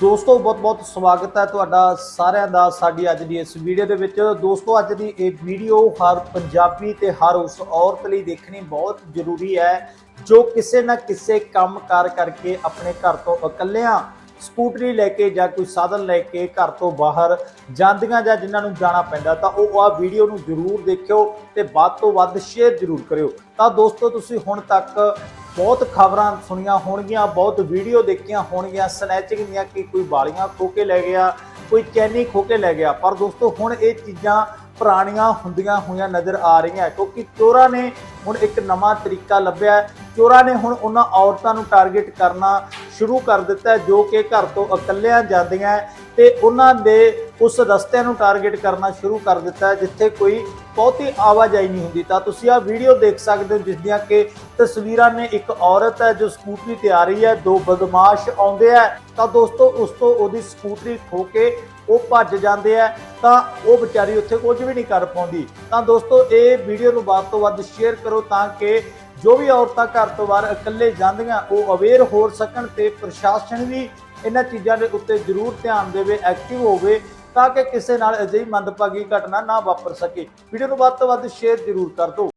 ਦੋਸਤੋ, ਬਹੁਤ-ਬਹੁਤ ਸਵਾਗਤ ਹੈ ਤੁਹਾਡਾ ਸਾਰਿਆਂ ਦਾ ਸਾਡੀ ਅੱਜ ਦੀ ਇਸ ਵੀਡੀਓ ਦੇ ਵਿੱਚ। ਦੋਸਤੋ, ਅੱਜ ਦੀ ਇਹ ਵੀਡੀਓ ਹਰ ਪੰਜਾਬੀ ਤੇ ਹਰ ਉਸ ਔਰਤ ਲਈ ਦੇਖਣੀ ਬਹੁਤ ਜ਼ਰੂਰੀ ਹੈ, ਜੋ ਕਿਸੇ ਨਾ ਕਿਸੇ ਕੰਮ ਕਾਰ ਕਰਕੇ ਆਪਣੇ ਘਰ ਤੋਂ ਇਕੱਲਿਆਂ ਸਕੂਟਰੀ ਲੈ ਕੇ ਜਾਂ ਕੋਈ ਸਾਧਨ ਲੈ ਕੇ ਘਰ ਤੋਂ ਬਾਹਰ ਜਾਂਦੀਆਂ ਜਾਂ ਜਿਨ੍ਹਾਂ ਨੂੰ ਜਾਣਾ ਪੈਂਦਾ, ਤਾਂ ਉਹ ਆ ਵੀਡੀਓ ਨੂੰ ਜ਼ਰੂਰ ਦੇਖਿਓ ਤੇ ਵੱਧ ਤੋਂ ਵੱਧ ਸ਼ੇਅਰ ਜ਼ਰੂਰ ਕਰਿਓ। ਤਾਂ ਦੋਸਤੋ, ਤੁਸੀਂ ਹੁਣ ਤੱਕ ਬਹੁਤ ਖਬਰਾਂ ਸੁਣੀਆਂ ਹੋਣਗੀਆਂ, ਬਹੁਤ ਵੀਡੀਓ ਦੇਖੀਆਂ ਹੋਣਗੀਆਂ ਸਨੈਚਿੰਗ ਦੀਆਂ ਕਿ ਕੋਈ ਵਾਲੀਆਂ ਖੋ ਕੇ ਲੈ ਗਿਆ, ਕੋਈ ਚੈਨੀ ਖੋ ਕੇ ਲੈ ਗਿਆ। ਪਰ ਦੋਸਤੋ, ਹੁਣ ਇਹ ਚੀਜ਼ਾਂ ਪੁਰਾਣੀਆਂ ਹੁੰਦੀਆਂ ਹੋਈਆਂ ਨਜ਼ਰ ਆ ਰਹੀਆਂ ਕਿਉਂਕਿ ਚੋਰਾਂ ਨੇ ਹੁਣ ਇੱਕ ਨਵਾਂ ਤਰੀਕਾ ਲੱਭਿਆ ਚੋਰਾਂ ਨੇ ਹੁਣ ਉਹਨਾਂ ਔਰਤਾਂ ਨੂੰ ਟਾਰਗੇਟ ਕਰਨਾ ਸ਼ੁਰੂ ਕਰ ਦਿੱਤਾ ਜੋ ਕਿ ਘਰ ਤੋਂ ਇਕੱਲਿਆਂ ਜਾਂਦੀਆਂ ਹੈ ਤੇ ਉਹਨਾਂ ਦੇ ਉਸ ਰਸਤਿਆਂ ਨੂੰ ਟਾਰਗੇਟ ਕਰਨਾ ਸ਼ੁਰੂ ਕਰ ਦਿੱਤਾ ਜਿੱਥੇ ਕੋਈ ਬਹੁਤੀ ਆਵਾਜਾਈ ਨਹੀਂ ਹੁੰਦੀ। ਤਾਂ ਤੁਸੀਂ ਆਹ ਵੀਡੀਓ ਦੇਖ ਸਕਦੇ ਹੋ, ਜਿਸ ਦੀਆਂ ਕਿ ਤਸਵੀਰਾਂ ਨੇ ਇੱਕ ਔਰਤ ਹੈ ਜੋ ਸਕੂਟਰੀ ਤੇ ਆ ਰਹੀ ਹੈ, ਦੋ ਬਦਮਾਸ਼ ਆਉਂਦੇ ਆ ਤਾਂ ਦੋਸਤੋ, ਉਸ ਤੋਂ ਉਹਦੀ ਸਕੂਟਰੀ ਖੋ ਕੇ ਉਹ ਭੱਜ ਜਾਂਦੇ ਆ ਤਾਂ ਉਹ ਵਿਚਾਰੀ ਉੱਥੇ ਕੁਝ ਵੀ ਨਹੀਂ ਕਰ ਪਾਉਂਦੀ। ਤਾਂ ਦੋਸਤੋ, ਇਹ ਵੀਡੀਓ ਨੂੰ ਵੱਧ ਤੋਂ ਵੱਧ ਸ਼ੇਅਰ ਕਰੋ ਤਾਂ ਕਿ ਜੋ ਵੀ ਔਰਤਾਂ ਘਰ ਤੋਂ ਬਾਹਰ ਇਕੱਲੇ ਜਾਂਦੀਆਂ, ਉਹ ਅਵੇਅਰ ਹੋ ਸਕਣ ਤੇ ਪ੍ਰਸ਼ਾਸਨ ਵੀ ਇਹਨਾਂ ਚੀਜ਼ਾਂ ਦੇ ਉੱਤੇ ਜ਼ਰੂਰ ਧਿਆਨ ਦੇਵੇ ਐਕਟਿਵ ਹੋਵੇ। ਤਾਂ ਕਿ ਕਿਸੇ ਨਾਲ ਅਜਿਹੀ ਮੰਦਭਾਗੀ ਘਟਨਾ ਨਾ ਵਾਪਰ ਸਕੇ। ਵੀਡੀਓ ਨੂੰ ਵੱਧ ਤੋਂ ਵੱਧ ਸ਼ੇਅਰ ਜ਼ਰੂਰ ਕਰ ਦਿਓ।